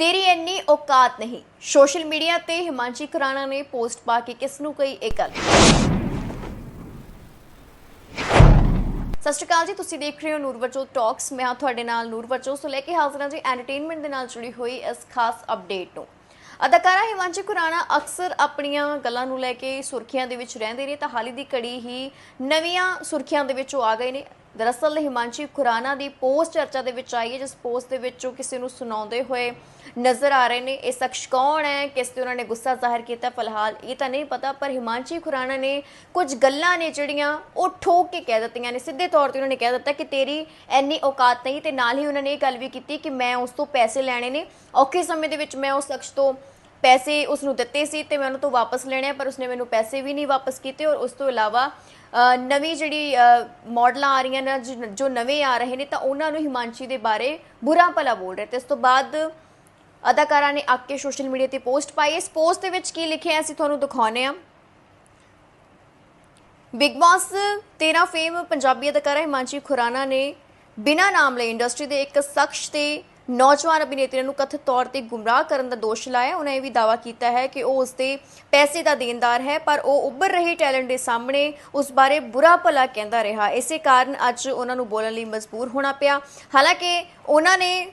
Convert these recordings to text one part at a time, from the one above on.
ਤੇਰੀ ਇੰਨੀ ਔਕਾਤ ਨਹੀਂ। ਸੋਸ਼ਲ ਮੀਡੀਆ ਤੇ ਹਿਮਾਂਸ਼ੀ ਖੁਰਾਣਾ ਨੇ ਪੋਸਟ ਪਾ ਕੇ ਕਿਸ ਨੂੰ ਕਹੀ ਇਹ ਗੱਲ? ਸਤਿ ਸ਼੍ਰੀ ਅਕਾਲ ਜੀ, ਤੁਸੀਂ ਦੇਖ ਰਹੇ ਹੋ ਨੂਰਵਰਜੋਤ ਟਾਕਸ ਮੈਂ ਹਾਂ ਤੁਹਾਡੇ ਨਾਲ ਨੂਰਵਰਜੋਤ ਸੋ ਲੈ ਕੇ ਹਾਜ਼ਰ ਹਾਂ ਜੀ ਐਂਟਰਟੇਨਮੈਂਟ ਦੇ ਨਾਲ ਜੁੜੀ ਹੋਈ ਇਸ ਖਾਸ ਅਪਡੇਟ ਨੂੰ ਅਦਾਕਾਰਾ ਹਿਮਾਂਸ਼ੀ ਖੁਰਾਣਾ ਅਕਸਰ ਆਪਣੀਆਂ ਗੱਲਾਂ ਨੂੰ ਲੈ ਕੇ ਸੁਰਖੀਆਂ ਦੇ ਵਿੱਚ ਰਹਿੰਦੇ ਨੇ, ਤਾਂ ਹਾਲੀ ਦੀ ਕੜੀ ਹੀ ਨਵੀਆਂ ਸੁਰਖੀਆਂ ਦੇ ਵਿੱਚ ਉਹ ਆ ਗਏ ਨੇ। ਦਰਅਸਲ ਹਿਮਾਂਸ਼ੀ ਖੁਰਾਣਾ ਦੀ ਪੋਸਟ ਚਰਚਾ ਦੇ ਵਿੱਚ ਆਈ ਹੈ, ਜਿਸ ਪੋਸਟ ਦੇ ਵਿੱਚ ਉਹ ਕਿਸੇ ਨੂੰ ਸੁਣਾਉਂਦੇ ਹੋਏ ਨਜ਼ਰ ਆ ਰਹੇ ਨੇ, ਇਹ ਸ਼ਖਸ ਕੌਣ ਹੈ, ਕਿਸ ਤੇ ਉਹਨਾਂ ਨੇ ਗੁੱਸਾ ਜ਼ਾਹਿਰ ਕੀਤਾ, ਫਿਲਹਾਲ ਇਹ ਤਾਂ ਨਹੀਂ ਪਤਾ, ਪਰ ਹਿਮਾਂਸ਼ੀ ਖੁਰਾਣਾ ਨੇ ਕੁਝ ਗੱਲਾਂ ਨੇ ਜਿਹੜੀਆਂ ਉਹ ਠੋਕ ਕੇ ਕਹਿ ਦਿੱਤੀਆਂ ਨੇ। ਸਿੱਧੇ ਤੌਰ ਤੇ ਉਹਨਾਂ ਨੇ ਕਹਿ ਦਿੱਤਾ ਕਿ ਤੇਰੀ ਐਨੀ ਔਕਾਤ ਨਹੀਂ ਤੇ ਨਾਲ ਹੀ ਉਹਨਾਂ ਨੇ ਇਹ ਗੱਲ ਵੀ ਕੀਤੀ ਕਿ ਮੈਂ ਉਸ ਤੋਂ ਪੈਸੇ ਲੈਣੇ ਨੇ। ਔਖੇ ਸਮੇਂ ਦੇ ਵਿੱਚ ਮੈਂ ਉਸ ਸ਼ਖਸ ਤੋਂ ਪੈਸੇ ਉਸ ਨੂੰ ਦਿੱਤੇ ਸੀ ਤੇ ਮੈਂ ਉਹਨਾਂ ਤੋਂ ਵਾਪਸ ਲੈਣੇ ਆ ਪਰ ਉਸਨੇ ਮੈਨੂੰ ਪੈਸੇ ਵੀ ਨਹੀਂ ਵਾਪਸ ਕੀਤੇ ਔਰ ਉਸ ਤੋਂ ਇਲਾਵਾ ਨਵੀਂ ਜਿਹੜੀ ਅ, ਮਾਡਲਾਂ ਆ ਰਹੀਆਂ ਨੇ ਜੋ- ਜੋ ਨਵੇਂ ਆ ਰਹੇ ਨੇ ਤਾਂ ਉਹਨਾਂ ਨੂੰ ਹਿਮਾਂਸ਼ੀ ਦੇ ਬਾਰੇ ਬੁਰਾ ਭਲਾ ਬੋਲ ਰਹੇ ਤੇ ਇਸ ਤੋਂ ਬਾਅਦ ਅਦਾਕਾਰਾ ਨੇ ਆ ਕੇ ਸੋਸ਼ਲ ਮੀਡੀਆ ਤੇ ਪੋਸਟ ਪਾਈ। ਇਸ ਪੋਸਟ ਦੇ ਵਿੱਚ ਕੀ ਲਿਖਿਆ ਅਸੀਂ ਤੁਹਾਨੂੰ ਦਿਖਾਉਂਦੇ ਹਾਂ। ਬਿਗ ਬਾਸ 13 ਫੇਮ ਪੰਜਾਬੀ ਅਦਾਕਾਰਾ ਹਿਮਾਂਸ਼ੀ ਖੁਰਾਨਾ ਨੇ ਬਿਨਾਂ ਨਾਮ ਲਈ ਇੰਡਸਟਰੀ ਦੇ ਇੱਕ ਸ਼ਖਸ ਤੇ ਨੌਜਵਾਨ ਅਭਿਨੇਤਰੀ ਨੂੰ ਕਥਿਤ ਤੌਰ ਤੇ ਗੁੰਮਰਾਹ ਕਰਨ ਦਾ ਦੋਸ਼ ਲਾਇਆ। ਉਹਨਾਂ ਇਹ ਵੀ ਦਾਅਵਾ ਕੀਤਾ ਹੈ ਕਿ ਉਹ ਉਸ ਦੇ ਪੈਸੇ ਦਾ ਦੇਣਦਾਰ ਹੈ, ਪਰ ਉਹ ਉੱਭਰ ਰਹੇ ਟੈਲੈਂਟ ਦੇ ਸਾਹਮਣੇ ਉਸ ਬਾਰੇ ਬੁਰਾ ਭਲਾ ਕਹਿੰਦਾ ਰਿਹਾ। ਇਸੇ ਕਾਰਨ ਅੱਜ ਉਹਨਾਂ ਨੂੰ ਬੋਲਣ ਲਈ ਮਜਬੂਰ ਹੋਣਾ ਪਿਆ। ਹਾਲਾਂਕਿ ਉਹਨਾਂ ਨੇ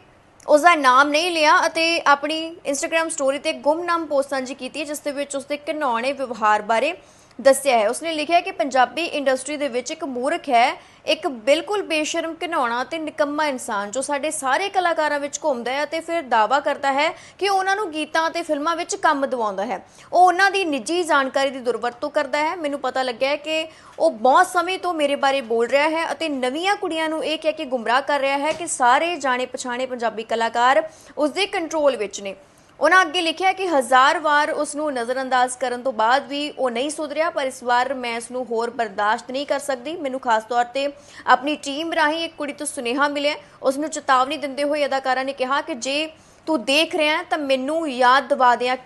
ਉਸ ਦਾ ਨਾਮ ਨਹੀਂ ਲਿਆ ਅਤੇ ਆਪਣੀ ਇੰਸਟਾਗ੍ਰam ਸਟੋਰੀ ਤੇ ਗੁੰਮਨਾਮ ਪੋਸਟ ਸਾਂਝੀ ਕੀਤੀ ਜਿਸ ਦੇ ਵਿੱਚ ਉਸਦੇ ਘਿਨਾਉਣੇ ਵਿਵਹਾਰ ਬਾਰੇ ਦੱਸਿਆ ਹੈ। ਉਸਨੇ ਲਿਖਿਆ ਕਿ ਪੰਜਾਬੀ ਇੰਡਸਟਰੀ ਦੇ ਵਿੱਚ ਇੱਕ ਮੂਰਖ ਹੈ। ਇੱਕ ਬਿਲਕੁਲ ਬੇਸ਼ਰਮ ਘਿਨਾਉਣਾ ਤੇ ਨਿਕੰਮਾ ਇਨਸਾਨ ਜੋ ਸਾਡੇ ਸਾਰੇ ਕਲਾਕਾਰਾਂ ਵਿੱਚ ਘੁੰਮਦਾ ਹੈ ਅਤੇ ਫਿਰ ਦਾਅਵਾ ਕਰਦਾ ਹੈ ਕਿ ਉਹਨਾਂ ਨੂੰ ਗੀਤਾਂ ਅਤੇ ਫਿਲਮਾਂ ਵਿੱਚ ਕੰਮ ਦਿਵਾਉਂਦਾ ਹੈ। ਉਹ ਉਹਨਾਂ ਦੀ ਨਿੱਜੀ ਜਾਣਕਾਰੀ ਦੀ ਦੁਰਵਰਤੋਂ ਕਰਦਾ ਹੈ। ਮੈਨੂੰ ਪਤਾ ਲੱਗਿਆ ਹੈ ਕਿ ਉਹ ਬਹੁਤ ਸਮੇਂ ਤੋਂ ਮੇਰੇ ਬਾਰੇ ਬੋਲ ਰਿਹਾ ਹੈ ਅਤੇ ਨਵੀਆਂ ਕੁੜੀਆਂ ਨੂੰ ਇਹ ਕਹਿ ਕੇ ਗੁੰਮਰਾਹ ਕਰ ਰਿਹਾ ਹੈ ਕਿ ਸਾਰੇ ਜਾਣੇ ਪਛਾਣੇ ਪੰਜਾਬੀ ਕਲਾਕਾਰ ਉਸ ਦੇ ਕੰਟਰੋਲ ਵਿੱਚ ਨੇ। ਉਹਨਾਂ ਅੱਗੇ ਲਿਖਿਆ ਕਿ ਹਜ਼ਾਰ ਵਾਰ ਉਸ ਨੂੰ ਨਜ਼ਰਅੰਦਾਜ਼ ਕਰਨ ਤੋਂ ਬਾਅਦ ਵੀ ਉਹ ਨਹੀਂ ਸੁਧਰਿਆ, ਪਰ ਇਸ ਵਾਰ ਮੈਂ ਇਸ ਨੂੰ ਹੋਰ ਬਰਦਾਸ਼ਤ ਨਹੀਂ ਕਰ ਸਕਦੀ। ਮੈਨੂੰ ਖਾਸ ਤੌਰ ਤੇ ਆਪਣੀ ਟੀਮ ਰਾਹੀਂ ਇੱਕ ਕੁੜੀ ਤੋਂ ਸੁਨੇਹਾ ਮਿਲਿਆ। ਉਸ ਨੂੰ ਚੇਤਾਵਨੀ ਦਿੰਦੇ ਹੋਏ ਅਦਾਕਾਰਾ ਨੇ ਕਿਹਾ ਕਿ ਜੇ ਤੂੰ ਦੇਖ ਰਿਹਾ ਤਾਂ ਮੈਨੂੰ ਯਾਦ ਦਿਵਾ ਦਿਆਂ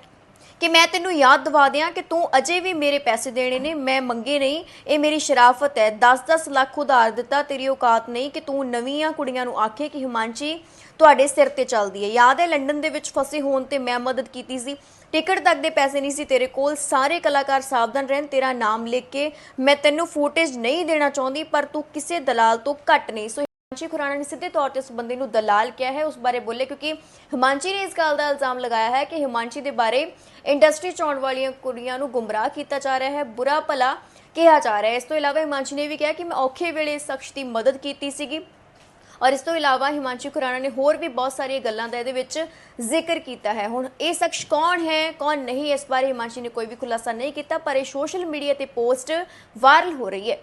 ਕਿ ਮੈਂ ਤੈਨੂੰ ਯਾਦ ਦਿਵਾ ਦਿਆਂ ਕਿ ਤੂੰ ਅਜੇ ਵੀ ਮੇਰੇ ਪੈਸੇ ਦੇਣੇ ਨੇ, ਮੈਂ ਮੰਗੇ ਨਹੀਂ। ਇਹ ਮੇਰੀ ਸ਼ਰਾਫਤ ਹੈ। 10-10 ਲੱਖ ਉਧਾਰ ਦਿੱਤਾ ਤੇਰੀ ਔਕਾਤ ਨਹੀਂ ਕਿ ਤੂੰ ਨਵੀਆਂ ਕੁੜੀਆਂ ਨੂੰ ਆਖੇ ਕਿ ਹਿਮਾਂਚੀ ਤੁਹਾਡੇ ਸਿਰ ਤੇ ਚੱਲਦੀ ਹੈ। ਯਾਦ ਹੈ ਲੰਡਨ ਦੇ ਵਿੱਚ ਫਸੇ ਹੋਣ ਤੇ ਮੈਂ ਮਦਦ ਕੀਤੀ ਸੀ। ਟਿਕਟ ਤੱਕ ਦੇ ਪੈਸੇ ਨਹੀਂ ਸੀ ਤੇਰੇ ਕੋਲ। ਸਾਰੇ ਕਲਾਕਾਰ ਸਾਵਧਾਨ ਰਹਿਣ, ਤੇਰਾ ਨਾਮ ਲਿਖ ਕੇ ਮੈਂ ਤੈਨੂੰ ਫੁਟੇਜ ਨਹੀਂ ਦੇਣਾ ਚਾਹੁੰਦੀ, ਪਰ ਤੂੰ ਕਿਸੇ ਦਲਾਲ ਤੋਂ ਘੱਟ ਨਹੀਂ। ਸੋ ਹਿਮਾਂਸ਼ੀ ਖੁਰਾਣਾ ਨੇ ਸਿੱਧੇ ਤੌਰ ਤੇ ਉਸ ਬੰਦੇ ਨੂੰ ਦਲਾਲ ਕਿਹਾ ਹੈ, ਉਸ ਬਾਰੇ ਬੋਲੇ ਕਿਉਂਕਿ ਹਿਮਾਂਸ਼ੀ ਨੇ ਇਸ ਗੱਲ ਦਾ ਇਲਜ਼ਾਮ ਲਗਾਇਆ ਹੈ ਕਿ ਹਿਮਾਂਸ਼ੀ ਦੇ ਬਾਰੇ ਇੰਡਸਟਰੀ ਚ ਆਉਣ ਵਾਲੀਆਂ ਕੁੜੀਆਂ ਨੂੰ ਗੁੰਮਰਾਹ ਕੀਤਾ ਜਾ ਰਿਹਾ ਹੈ, ਬੁਰਾ ਭਲਾ ਕਿਹਾ ਜਾ ਰਿਹਾ ਹੈ। ਇਸ ਤੋਂ ਇਲਾਵਾ ਹਿਮਾਂਸ਼ੀ ਨੇ ਵੀ ਕਿਹਾ ਕਿ ਮੈਂ ਔਖੇ ਵੇਲੇ ਇਸ ਸ਼ਖਸ ਦੀ ਮਦਦ ਕੀਤੀ ਸੀਗੀ ਔਰ ਇਸ ਤੋਂ ਇਲਾਵਾ ਹਿਮਾਂਸ਼ੀ ਖੁਰਾਣਾ ਨੇ ਹੋਰ ਵੀ ਬਹੁਤ ਸਾਰੀਆਂ ਗੱਲਾਂ ਦਾ ਇਹਦੇ ਵਿੱਚ ਜ਼ਿਕਰ ਕੀਤਾ ਹੈ। ਹੁਣ ਇਹ ਸ਼ਖਸ ਕੌਣ ਹੈ, ਕੌਣ ਨਹੀਂ, ਇਸ ਬਾਰੇ ਹਿਮਾਂਸ਼ੀ ਨੇ ਕੋਈ ਵੀ ਖੁਲਾਸਾ ਨਹੀਂ ਕੀਤਾ, ਪਰ ਇਹ ਸੋਸ਼ਲ ਮੀਡੀਆ ਤੇ ਪੋਸਟ ਵਾਇਰਲ ਹੋ ਰਹੀ ਹੈ।